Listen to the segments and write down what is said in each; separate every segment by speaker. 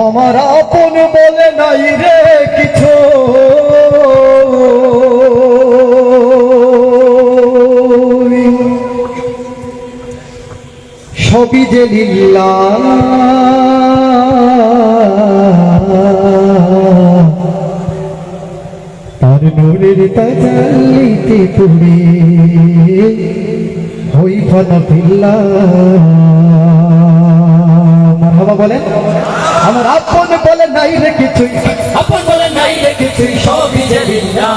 Speaker 1: আমার আপন বলে নাই রে কিছু। সবই যে লিল্লা তার নূরের তাজালিতে ফানা ফিল্লা মারহাবা বলেন, আমার আপন বলে নাই রে কিছুই।
Speaker 2: আপন বলে নাই রে কিছুই, সবই যে বিল্লা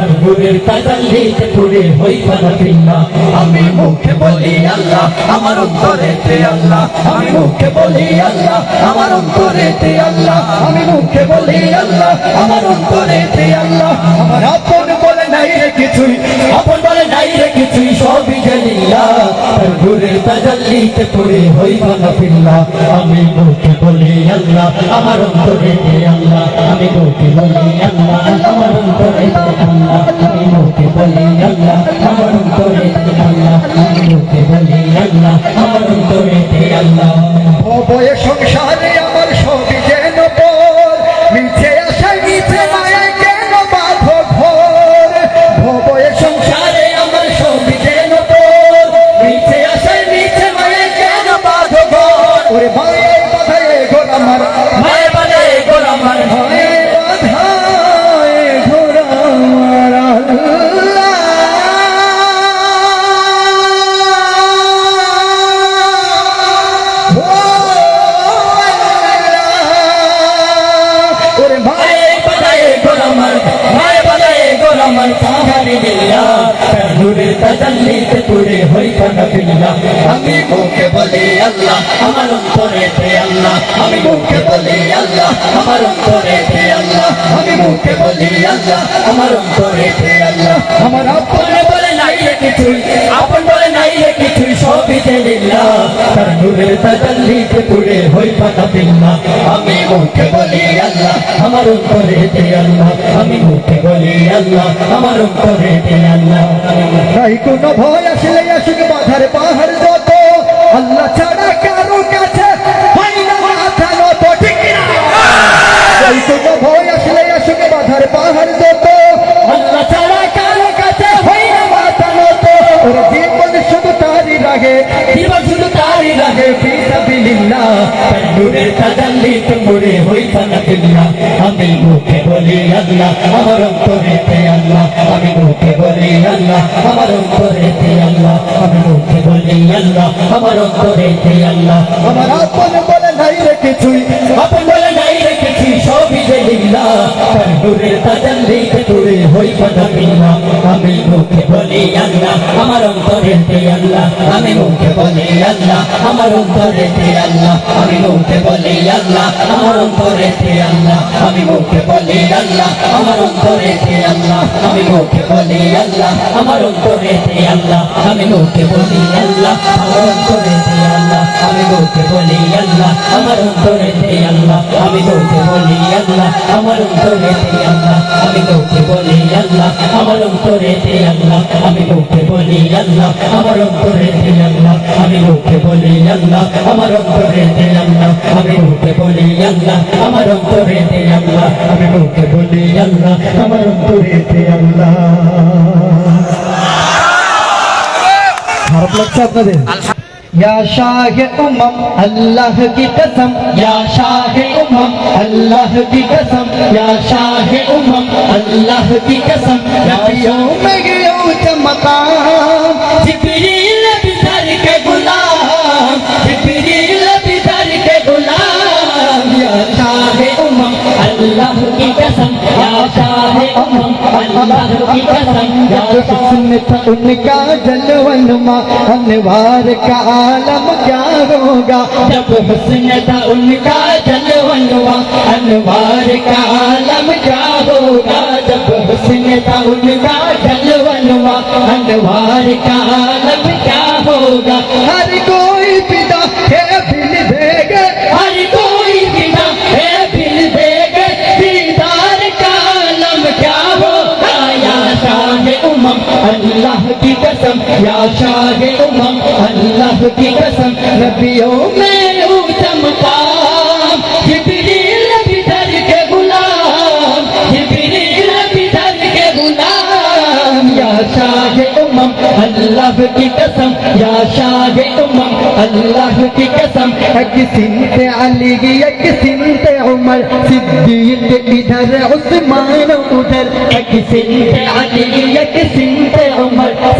Speaker 2: আর নূরের তাজাল্লিতে পুরে হই পানা ফিল্লা আমি মুখে বলি আল্লাহ, আমার অন্তরেতে আল্লাহ। আমি মুখে বলি আল্লাহ, আমার অন্তরেতে আল্লাহ। আমি মুখে বলি আল্লাহ, আমার অন্তরেতে আল্লাহ।
Speaker 1: আমার আপন বলে রে
Speaker 2: আপন বলে নাই রে কিছুই সবই আর নূরের তাজাল্লিতে পুরে হই পানা ফিল্লা আমি মুখে বলি, আল্লাহ, আমার অন্তরেতে আল্লাহ, আমি বলি, আল্লাহ, আমার অন্তরেতে আল্লাহ, আমি বলি, আল্লাহ, আমার অন্তরেতে আল্লাহ, আমি বলি, আল্লাহ, আমার অন্তরেতে আল্লাহ।
Speaker 1: বয়ে সংসারে
Speaker 2: নূরের তাজাল্লিতে পুরে হই পানা ফিল্লা আমি মুখে বলি আল্লাহ, আমার অন্তরেতে আল্লাহ। আমি মুখে বলি আল্লাহ, আমার অন্তরেতে আল্লাহ। আমি মুখে বলি আল্লাহ, আমার অন্তরেতে আল্লাহ।
Speaker 1: আমার আপন
Speaker 2: বলে নাই কিছু আপন লিল্লা তার নূরের তাজাল্লিতে পুরে হই পাতা ফিল্লা আমি মুখে বলি আল্লাহ, আমার অন্তরেতে আল্লাহ। আমি মুখে বলি আল্লাহ, আমার অন্তরেতে আল্লাহ। আমি
Speaker 1: নাই কোনো ভয় আসলে আসুক, বাধার পাহাড় জীবন তারই
Speaker 2: লাগে
Speaker 1: ফিসাবিলিল্লাহ
Speaker 2: নূরের তাজাল্লিতে পুরে হই ফিল্লা আমি মুখে বলি আল্লাহ, আমার অন্তরেতে আল্লাহ। আমি মুখে বলি আল্লাহ, আমার অন্তরেতে আল্লাহ। আমি মুখে বলি আল্লাহ, আমার অন্তরেতে আল্লাহ।
Speaker 1: আমার আপন বলে নাই রে কিছুই।
Speaker 2: আপন আমি মুখে বলি আল্লাহ, আমার অন্তরেতে আল্লাহ। আমি মুখে বলি আল্লাহ, আমার অন্তরেতে আল্লাহ। আমি মুখে বলি আল্লাহ, আমার অন্তরেতে আল্লাহ। আমি মুখে বলি আল্লাহ, আমার অন্তরেতে আল্লাহ। আমি মুখে বলি আল্লাহ, আমার অন্তরেতে আল্লাহ। আমি মুখে বলি আল্লাহ, আমার অন্তরেতে আল্লাহ। আমি মুখে বলি আল্লাহ, আমার অন্তরেতে আল্লাহ। আমি মুখে বলি আল্লাহ, আমার অন্তরেতে আল্লাহ, আমি মুখে বলি আল্লাহ, আমার অন্তরেতে আল্লাহ, আমি মুখে বলি আল্লাহ, আমার অন্তরেতে আল্লাহ, আমি মুখে বলি আল্লাহ, আমার অন্তরেতে আল্লাহ, আমি মুখে বলি আল্লাহ, আমার অন্তরেতে আল্লাহ, আমি মুখে বলি আল্লাহ, আমার অন্তরেতে আল্লাহ।
Speaker 1: খারাপ লাগছে আপনাদের?
Speaker 2: یا شاہ امم اللہ کی قسم یا شاہ امم اللہ کی قسم یا شاہ امم اللہ کی قسم نبیوں میں
Speaker 1: گیوں چمکا جبریل उनका जलवन मां अनवार का आलम क्या होगा
Speaker 2: जब जबन्य था उनका जलवन मां अनवार का आलम क्या होगा जब जबन्य था उनका जलवन मां अनवार का अल्लाह की
Speaker 1: कसम, या शाहे उमम, अल्लाह की
Speaker 2: कसम नबियों में उत्तम पाम। जिब्रील अभी के गुलाम जिब्रील अभी के गुलाम। या शाह उमम, अल्लाह की कसम, या शाह उमम, अल्लाह की कसम।
Speaker 1: एक सिंत अली, एक सिंत उमर, सिद्दीक इधर, उस्मान उधर।
Speaker 2: एक सिंत अली, एक सिंत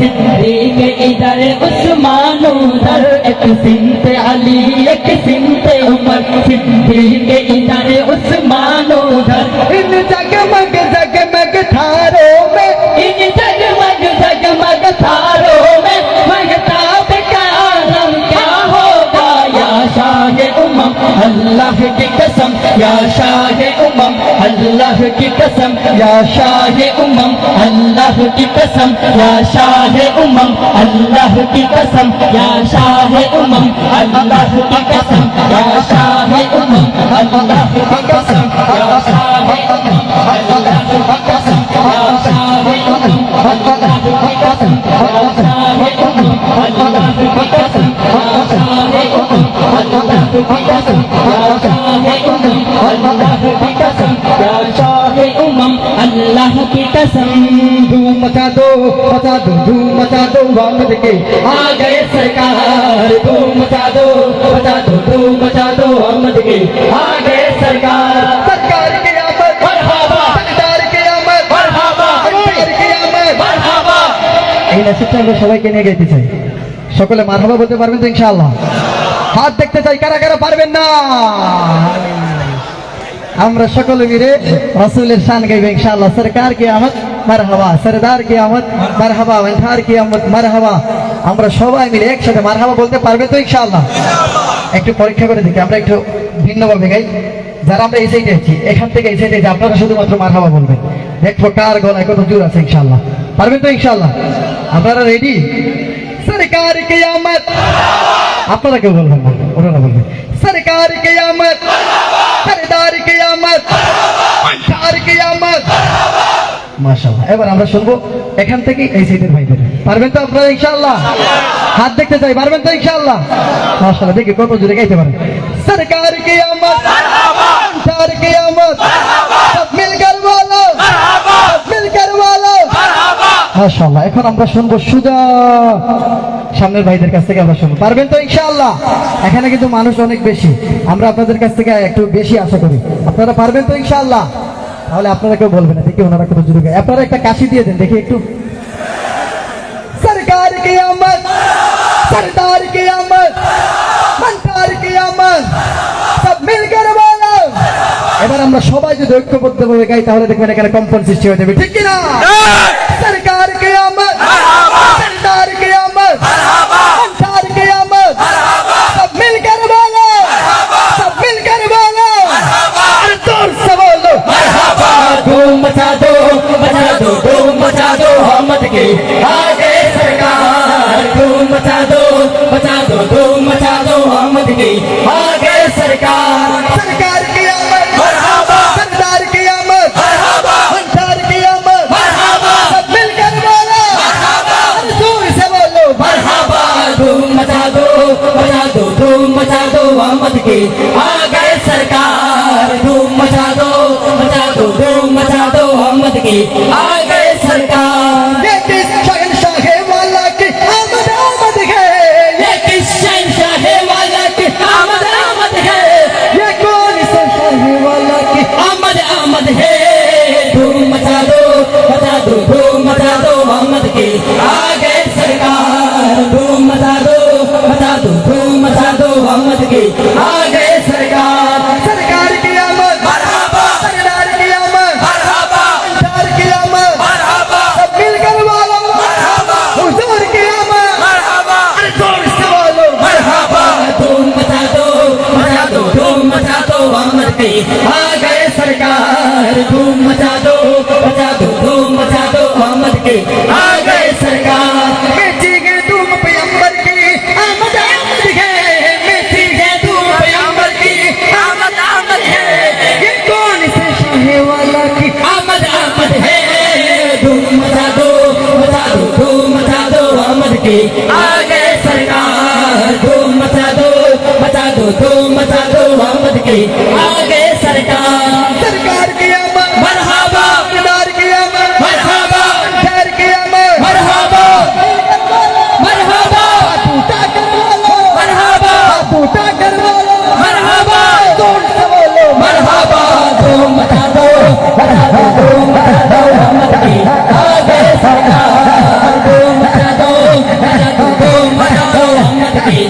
Speaker 2: उमर सिद्दीक इधर उस्मान उधर। एक सिंते अली एक सिंते उमर। सिद्दीक इधर उस्मान उधर।
Speaker 1: इन जगमग जगमग थारों में।
Speaker 2: इन जगमग जगमग तारों में। महताब का आलम क्या होगा? या शाह उमम अल्लाह की कसम। या शाह उमम अल्लाह की कसम। या शाह उमम अल्लाह की कसम या शाह उमम अल्लाह की कसम या शाह उमम अल्लाह की कसम या शाह उमम अल्लाह की कसम या शाह उमम अल्लाह की कसम या शाह उमम अल्लाह की कसम या शाह उमम अल्लाह की कसम या शाह उमम अल्लाह की कसम या शाह उमम अल्लाह की कसम या शाह उमम अल्लाह की कसम
Speaker 1: धूम मचा दो मचा दो धूम मचा दो वामद के
Speaker 2: आ गए सरकार धूम मचा दो मचा दो धूम मचा दो अहमद के आ गए सरकार
Speaker 1: सरकार के आमद
Speaker 2: मरहबा
Speaker 1: सरकार के आमद
Speaker 2: मरहबा
Speaker 1: सरकार के आमद
Speaker 2: मरहबा
Speaker 1: এই নাসিবটা আমরা সবাইকে নিয়ে গাইতে চাই সকলে মারহাবা বলতে পারবেন তো ইনশাআল্লাহ হাত দেখতে চাই কারা কারা পারবেন না আমরা সকলে মিলে রসুলের শান গাইবে ইনশাআল্লাহ। সরকার কি আমদ মারহাবা। সরদার কি আমদ মারহাবা। ওয়ান্থার কি আমদ মারহাবা। আমরা সবাই মিলে একসাথে মার মারহাবা বলতে পারবে তো ইনশাআল্লাহ? একটু পরীক্ষা করে দেখি, আমরা একটু ভিন্নভাবে গাই। যারা আমরা এই সাইডে আছি, এখান থেকে এই সাইডে আপনারা শুধুমাত্র মারহাবা বলবেন। দেখব কার গলায় কত জোর আছে ইনশাআল্লাহ। পারবেন তো ইনশাআল্লাহ? আপনারা রেডি সরকার কিয়ামত! আপনারা কেউ বলবেন না বলবেন, সরকার কিয়ামত! সরদার কিয়ামত চার কিয়ামত। মাশাআল্লাহ। এবার আমরা শুনব এখান থেকে এই সাইডের ভাইদের। পারবেন তো আপনারা ইনশাআল্লাহ? হাত দেখতে চাই, পারবেন তো ইনশাআল্লাহ? মাশাআল্লাহ, দেখি কত জোরে গাইতে পারেন। সরকার কিয়ামত চার কিয়ামত, সব মিলকর বলো। মাশাআল্লাহ এখন আমরা শুনব সুজা। সামনের ভাইদের কাছ থেকে আমরা শুনব। পারবেন তো, ইনশাআল্লাহ? এখানে কিন্তু মানুষ অনেক বেশি। আমরা আপনাদের কাছ থেকে একটু বেশি আশা করি। আপনারা পারবেন তো, ইনশাআল্লাহ? তাহলে আপনারা কেউ বলবেন দেখি ওনারা কত জুড়ে গায় আপনারা একটা কাশি দিয়ে দেন, দেখি একটু। সরকার কি আমদ সরদার কি আমদ মন্তার কি আমদ সব মিলকর বলো এবার আমরা সবাই যদি ঐক্যবদ্ধভাবে গাই, তাহলে দেখবেন এখানে কম্পন সৃষ্টি হয়ে যাবে। ঠিক কিনা? सरकार के आमद सरदार के आमद अंसार के आमद सब मिलकर बोलो। सब मिलकर बोलो। ज़ोर से बोलो।
Speaker 2: धूम मचा दो मचा दो धूम मचा दो अहमद के आ सरकार। धूम मचा दो मचा दो धूम मचा दो अहमद के आ सरकार
Speaker 1: सरकार।
Speaker 2: মোহাম্মদকে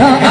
Speaker 2: 아, 아.